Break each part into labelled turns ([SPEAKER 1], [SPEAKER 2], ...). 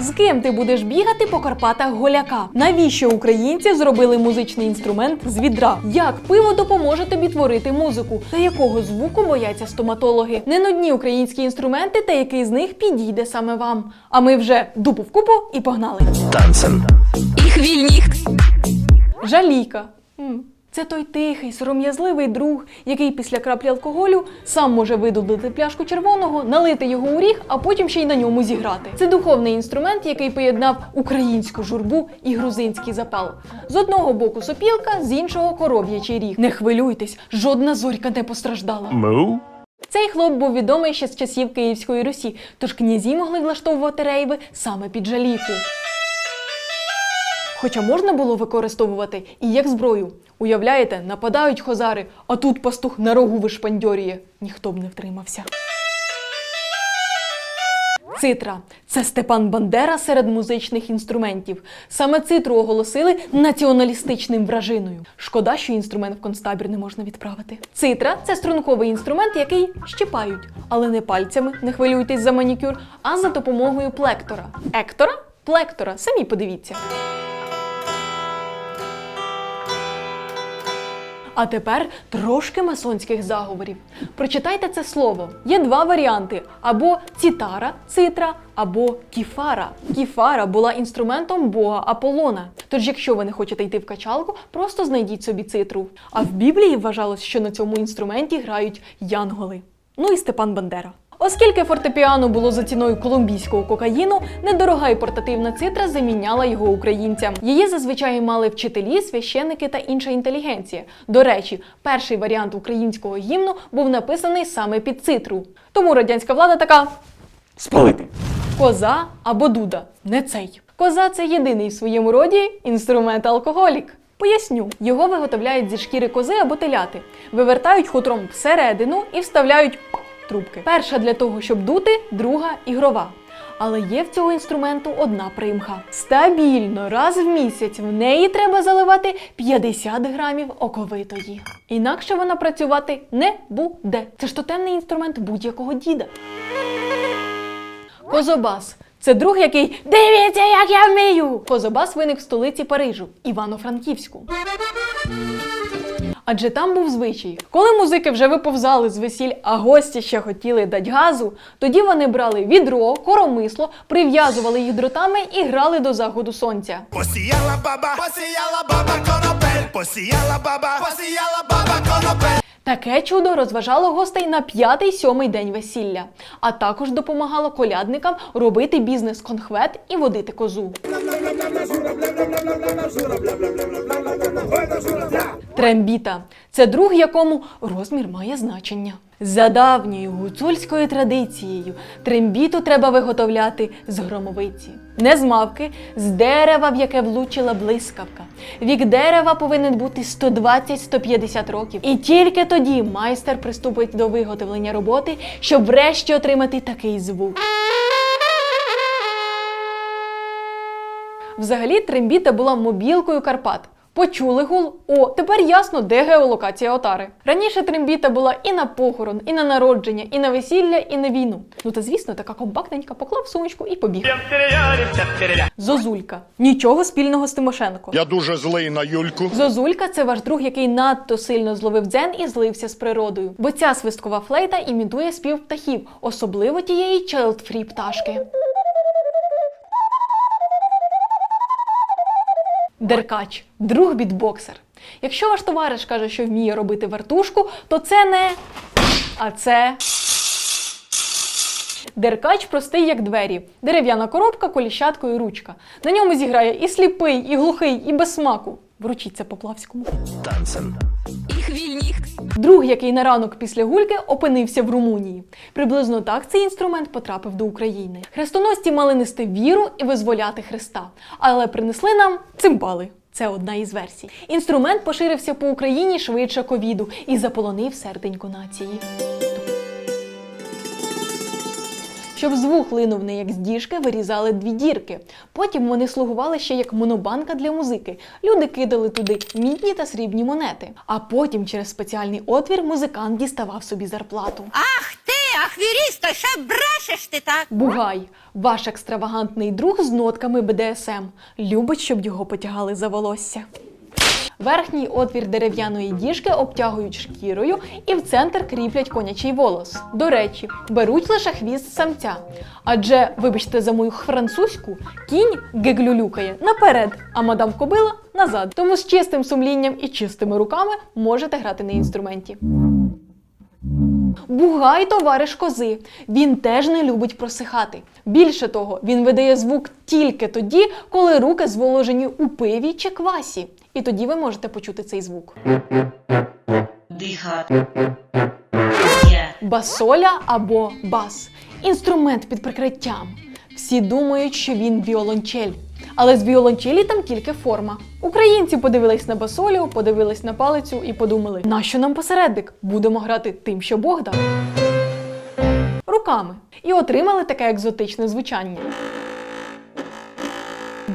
[SPEAKER 1] З ким ти будеш бігати по Карпатах голяка? Навіщо українці зробили музичний інструмент з відра? Як пиво допоможе тобі творити музику? Та якого звуку бояться стоматологи? Не нудні українські інструменти, та який з них підійде саме вам. А ми вже дупу в купу і погнали.
[SPEAKER 2] Ich will nicht.
[SPEAKER 1] Жалійка. Це той тихий, сором'язливий друг, який після краплі алкоголю сам може видудити пляшку червоного, налити його у ріг, а потім ще й на ньому зіграти. Це духовний інструмент, який поєднав українську журбу і грузинський запал. З одного боку сопілка, з іншого коров'ячий ріг. Не хвилюйтесь, жодна зорька не постраждала.
[SPEAKER 3] Moo.
[SPEAKER 1] Цей хлоп був відомий ще з часів Київської Русі, тож князі могли влаштовувати рейви саме під жалійку. Хоча можна було використовувати і як зброю. Уявляєте, нападають хозари, а тут пастух на рогу вишпандьорює. Ніхто б не втримався. Цитра це Степан Бандера серед музичних інструментів. Саме цитру оголосили націоналістичним вражиною. Шкода, що інструмент в концтабір не можна відправити. Цитра це струнковий інструмент, який щипають, але не пальцями, не хвилюйтесь за манікюр, а за допомогою плектора. Ектора? Плектора. Самі подивіться. А тепер трошки масонських заговорів. Прочитайте це слово. Є два варіанти: або цітара, цитра, або кіфара. Кіфара була інструментом бога Аполлона. Тож, якщо ви не хочете йти в качалку, просто знайдіть собі цитру. А в Біблії вважалось, що на цьому інструменті грають янголи. Ну і Степан Бандера. Оскільки фортепіано було за ціною колумбійського кокаїну, недорога і портативна цитра заміняла його українцям. Її зазвичай мали вчителі, священники та інша інтелігенція. До речі, перший варіант українського гімну був написаний саме під цитру. Тому радянська влада така
[SPEAKER 3] Спалити.
[SPEAKER 1] коза або дуда. Не цей. Коза це єдиний в своєму роді інструмент алкоголік. Поясню, його виготовляють зі шкіри кози або теляти, вивертають хутром всередину і вставляють трубки. Перша для того, щоб дути, друга ігрова. Але є в цього інструменту одна примха. Стабільно раз в місяць в неї треба заливати 50 грамів оковитої. Інакше вона працювати не буде. Це ж тотемний інструмент будь-якого діда. Козобас. Це друг, який дивіться, як я вмію. Козобас виник в столиці Парижу, Івано-Франківську. Адже там був звичай. Коли музики вже виповзали з весіль, а гості ще хотіли дать газу, тоді вони брали відро, коромисло, прив'язували їх дротами і грали до заходу сонця.
[SPEAKER 4] Посіяла баба, посіяла баба конопель, посіяла баба, посіяла баба конопель.
[SPEAKER 1] Таке чудо розважало гостей на п'ятий-сьомий день весілля, а також допомагало колядникам робити бізнес конхвет і водити козу. Трембіта це друг, якому розмір має значення. За давньою гуцульською традицією трембіту треба виготовляти з громовиці. Не з мавки, з дерева, в яке влучила блискавка. Вік дерева повинен бути 120-150 років. І тільки тоді майстер приступить до виготовлення роботи, щоб врешті отримати такий звук. Взагалі, трембіта була мобілкою Карпат. Почули гул. О, тепер ясно, де геолокація отари. Раніше трембіта була і на похорон, і на народження, і на весілля, і на війну. Ну та звісно, така компактненька, поклав сумочку і побіг. Зозулька. Нічого спільного з Тимошенко.
[SPEAKER 5] Я дуже злий на Юльку.
[SPEAKER 1] Зозулька це ваш друг, який надто сильно зловив дзен і злився з природою. Бо ця свисткова флейта імітує спів птахів, особливо тієї child-free пташки. Деркач друг бітбоксер. Якщо ваш товариш каже, що вміє робити вертушку, то це не. А це. Деркач простий, як двері. Дерев'яна коробка, коліщатко і ручка. На ньому зіграє і сліпий, і глухий, і без смаку. Вручіться Поплавському.
[SPEAKER 2] Ich will nicht.
[SPEAKER 1] Друг, який на ранок після гульки опинився в Румунії. Приблизно так цей інструмент потрапив до України. Хрестоносці мали нести віру і визволяти Христа, але принесли нам цимбали. Це одна із версій. Інструмент поширився по Україні швидше ковіду і заполонив серденько нації. Щоб звук линув не як з діжки, вирізали дві дірки. Потім вони слугували ще як монобанка для музики. Люди кидали туди мідні та срібні монети. А потім через спеціальний отвір музикант діставав собі зарплату.
[SPEAKER 2] Ах ты,
[SPEAKER 5] ахвіріста, ще брешеш ти так?
[SPEAKER 1] Бугай, ваш екстравагантний друг з нотками БДСМ, любить, щоб його потягали за волосся. Верхній отвір дерев'яної діжки обтягують шкірою і в центр кріплять конячий волос. До речі, беруть лише хвіст самця. Адже, вибачте за мою французьку, кінь геглюлюкає наперед, а мадам кобила назад. Тому з чистим сумлінням і чистими руками можете грати на інструменті. Бугай товариш кози. Він теж не любить просихати. Більше того, він видає звук тільки тоді, коли руки зволожені у пиві чи квасі. І тоді ви можете почути цей звук.
[SPEAKER 6] Дихати.
[SPEAKER 1] Басоля або бас інструмент під прикриттям. Всі думають, що він віолончель. Але з віолончелі там тільки форма. Українці подивились на басолю, подивились на палицю і подумали: нащо нам посередник? Будемо грати тим, що Бог дав. Руками. І отримали таке екзотичне звучання.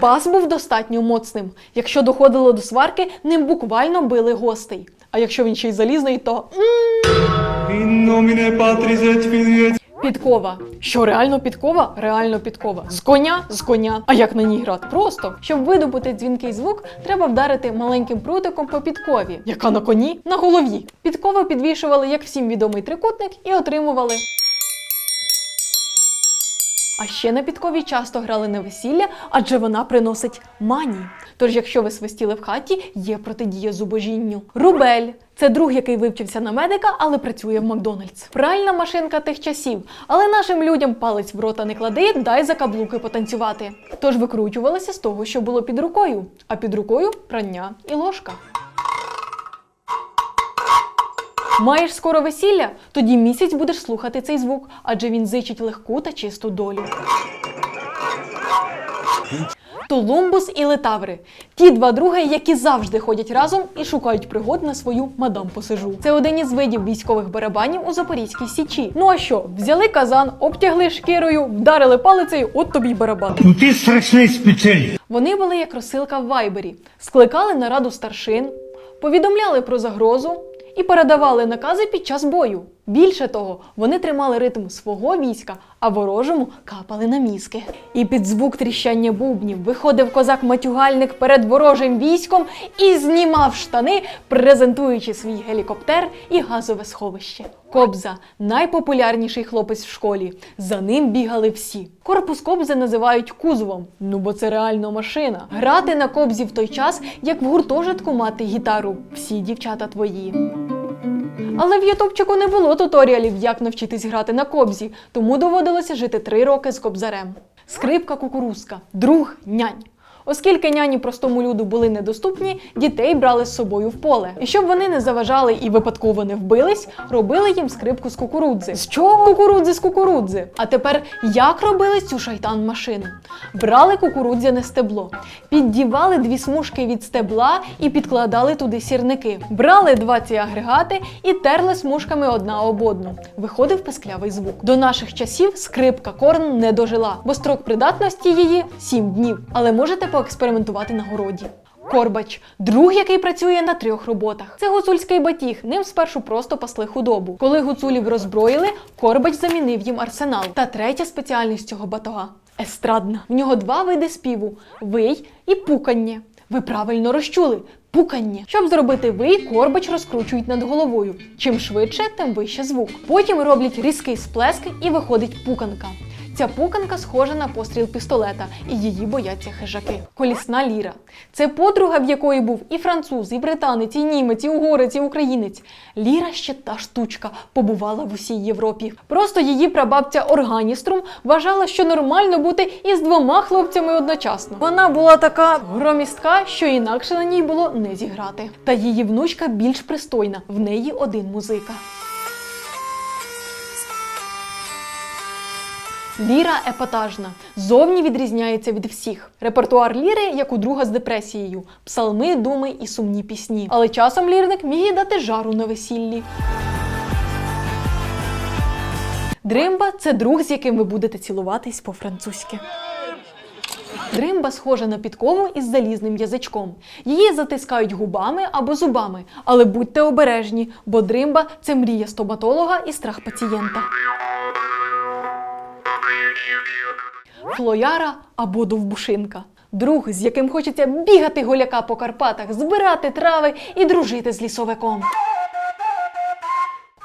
[SPEAKER 1] Бас був достатньо моцним. Якщо доходило до сварки, ним буквально били гостей. А якщо він ще й залізний, то Підкова. Що реально підкова? Реально підкова. З коня з коня. А як на ній грати? Просто щоб видобути дзвінкий звук, треба вдарити маленьким прутиком по підкові, яка на коні на голові. Підкову підвішували як всім відомий трикутник і отримували. А ще на підкові часто грали на весілля, адже вона приносить мані. Тож, якщо ви свистіли в хаті, є протидія зубожінню. Рубель це друг, який вивчився на медика, але працює в Макдональдс. Пральна машинка тих часів, але нашим людям палець в рота не клади, дай за каблуки потанцювати. Тож викручувалися з того, що було під рукою, а під рукою прання і ложка. Маєш скоро весілля? Тоді місяць будеш слухати цей звук, адже він зичить легку та чисту долю. Толумбус і Летаври ті два други, які завжди ходять разом і шукають пригод на свою мадам посижу. Це один із видів військових барабанів у Запорізькій січі. Ну а що, взяли казан, обтягли шкірою, вдарили палицею, от тобі й барабан.
[SPEAKER 7] Ну ти страшний спеціаліст.
[SPEAKER 1] Вони були як розсилка в вайбері, скликали нараду старшин, повідомляли про загрозу і передавали накази під час бою. Більше того, вони тримали ритм свого війська, а ворожому капали на мізки. І під звук тріщання бубнів виходив козак-матюгальник перед ворожим військом і знімав штани, презентуючи свій гелікоптер і газове сховище. Кобза найпопулярніший хлопець в школі. За ним бігали всі. Корпус кобзи називають кузовом, ну бо це реально машина. Грати на кобзі в той час, як в гуртожитку мати гітару. Всі дівчата твої. Але в Ютубчику не було туторіалів, як навчитись грати на кобзі, тому доводилося жити три роки з кобзарем. Скрипка кукурузка, друг нянь. Оскільки няні простому люду були недоступні, дітей брали з собою в поле. І щоб вони не заважали і випадково не вбились, робили їм скрипку з кукурудзи. З чого кукурудзи з кукурудзи? А тепер як робили цю шайтан машину? Брали кукурудзяне стебло, піддівали дві смужки від стебла і підкладали туди сірники. Брали два ці агрегати і терли смужками одна об одну. Виходив писклявий звук. До наших часів скрипка корн не дожила, бо строк придатності її 7 днів. Але можете поекспериментувати на городі. Корбач друг, який працює на трьох роботах. Це гуцульський батіг. Ним спершу просто пасли худобу. Коли гуцулів роззброїли, Корбач замінив їм арсенал. Та третя спеціальність цього батога естрадна. В нього два види співу: вий і пукання. Ви правильно розчули. Пукання. Щоб зробити вий, корбач розкручують над головою. Чим швидше, тим вище звук. Потім роблять різкий сплеск і виходить пуканка. Ця пуканка схожа на постріл пістолета, і її бояться хижаки. Колісна ліра. Це подруга, в якої був і француз, і британець, і німець, і угорець, і українець. Ліра ще та штучка побувала в усій Європі. Просто її прабабця Органіструм вважала, що нормально бути із двома хлопцями одночасно. Вона була така громістка, що інакше на ній було не зіграти. Та її внучка більш пристойна, в неї один музика. Ліра епатажна, зовні відрізняється від всіх. Репертуар ліри, як у друга з депресією, псалми, думи і сумні пісні. Але часом лірник міг і дати жару на весіллі. Дримба це друг, з яким ви будете цілуватись по-французьки. Дримба схожа на підкову із залізним язичком. Її затискають губами або зубами, але будьте обережні, бо дримба це мрія стоматолога і страх пацієнта. Флояра або довбушинка. Друг, з яким хочеться бігати голяка по Карпатах, збирати трави і дружити з лісовиком.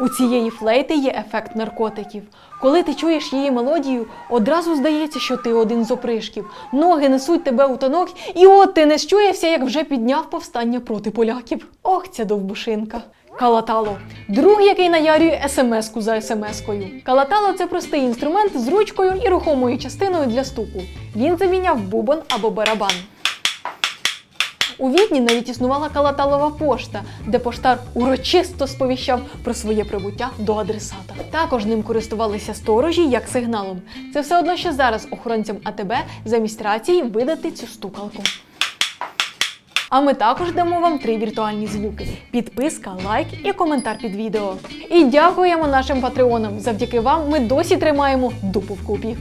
[SPEAKER 1] У цієї флейти є ефект наркотиків. Коли ти чуєш її мелодію, одразу здається, що ти один з опришків. Ноги несуть тебе у танок, і от ти не щуєшся, як вже підняв повстання проти поляків. Ох, ця довбушинка. Калатало друг, який наярює смс-ку за смс-кою. Калатало це простий інструмент з ручкою і рухомою частиною для стуку. Він заміняв бубон або барабан. У Відні навіть існувала калаталова пошта, де поштар урочисто сповіщав про своє прибуття до адресата. Також ним користувалися сторожі як сигналом. Це все одно, що зараз охоронцям АТБ замість рації видати цю стукалку. А ми також дамо вам три віртуальні звуки: підписка, лайк і коментар під відео. І дякуємо нашим патреонам. Завдяки вам ми досі тримаємо дупу вкупі.